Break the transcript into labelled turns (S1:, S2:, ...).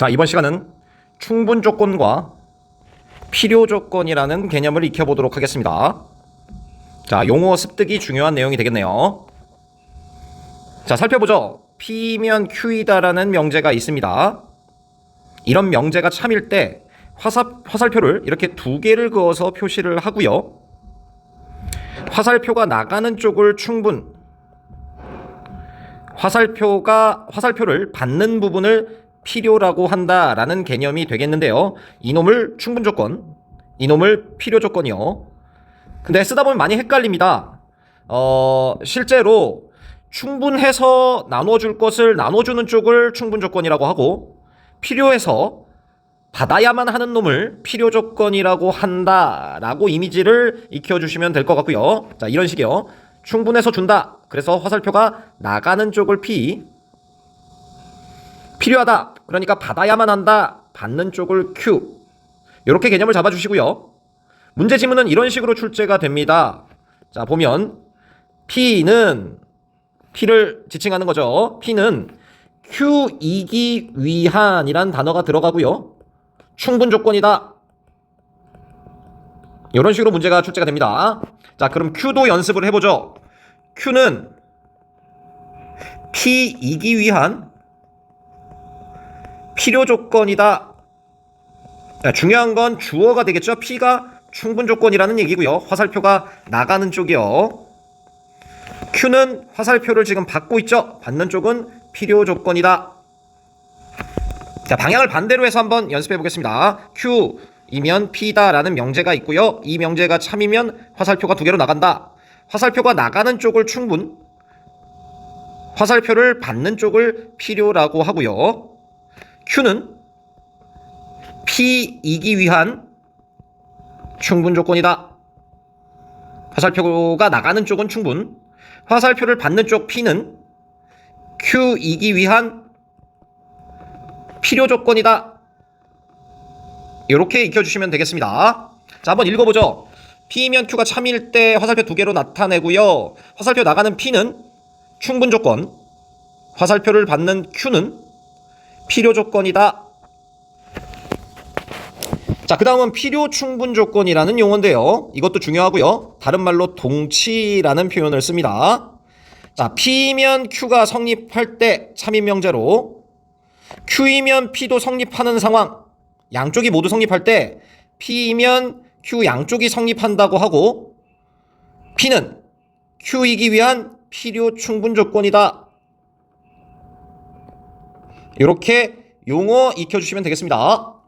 S1: 자, 이번 시간은 충분 조건과 필요 조건이라는 개념을 익혀보도록 하겠습니다. 자, 용어 습득이 중요한 내용이 되겠네요. 자, 살펴보죠. P면 Q이다라는 명제가 있습니다. 이런 명제가 참일 때 화사, 화살표를 이렇게 두 개를 그어서 표시를 하고요. 화살표가 나가는 쪽을 충분, 화살표가 화살표를 받는 부분을 필요라고 한다라는 개념이 되겠는데요. 이놈을 충분 조건, 이놈을 필요 조건이요. 근데 쓰다 보면 많이 헷갈립니다. 어, 실제로 충분해서 나눠줄 것을 나눠주는 쪽을 충분 조건이라고 하고 필요해서 받아야만 하는 놈을 필요 조건이라고 한다라고 이미지를 익혀주시면 될 것 같고요. 자, 이런 식이요. 충분해서 준다. 그래서 화살표가 나가는 쪽을 P. 필요하다. 그러니까 받아야만 한다. 받는 쪽을 Q. 이렇게 개념을 잡아주시고요. 문제 지문은 이런 식으로 출제가 됩니다. 자, 보면 P는 P를 지칭하는 거죠. P는 Q이기 위한이란 단어가 들어가고요. 충분 조건이다. 이런 식으로 문제가 출제가 됩니다. 자, 그럼 Q도 연습을 해보죠. Q는 P이기 위한 필요 조건이다. 자, 중요한 건 주어가 되겠죠. P가 충분 조건이라는 얘기고요. 화살표가 나가는 쪽이요. Q는 화살표를 지금 받고 있죠. 받는 쪽은 필요 조건이다. 자, 방향을 반대로 해서 한번 연습해 보겠습니다. Q이면 P다라는 명제가 있고요. 이 명제가 참이면 화살표가 두 개로 나간다. 화살표가 나가는 쪽을 충분, 화살표를 받는 쪽을 필요라고 하고요. Q는 P이기 위한 충분 조건이다. 화살표가 나가는 쪽은 충분, 화살표를 받는 쪽 P는 Q이기 위한 필요 조건이다. 이렇게 익혀주시면 되겠습니다. 자, 한번 읽어보죠. P면 Q가 참일 때 화살표 두 개로 나타내고요. 화살표 나가는 P는 충분 조건, 화살표를 받는 Q는 필요 조건이다. 자, 그 다음은 필요 충분 조건이라는 용어인데요. 이것도 중요하고요. 다른 말로 동치라는 표현을 씁니다. 자, P면 Q가 성립할 때 참인 명제로 Q이면 P도 성립하는 상황, 양쪽이 모두 성립할 때 P이면 Q 양쪽이 성립한다고 하고 P는 Q이기 위한 필요 충분 조건이다. 이렇게 용어 익혀주시면 되겠습니다.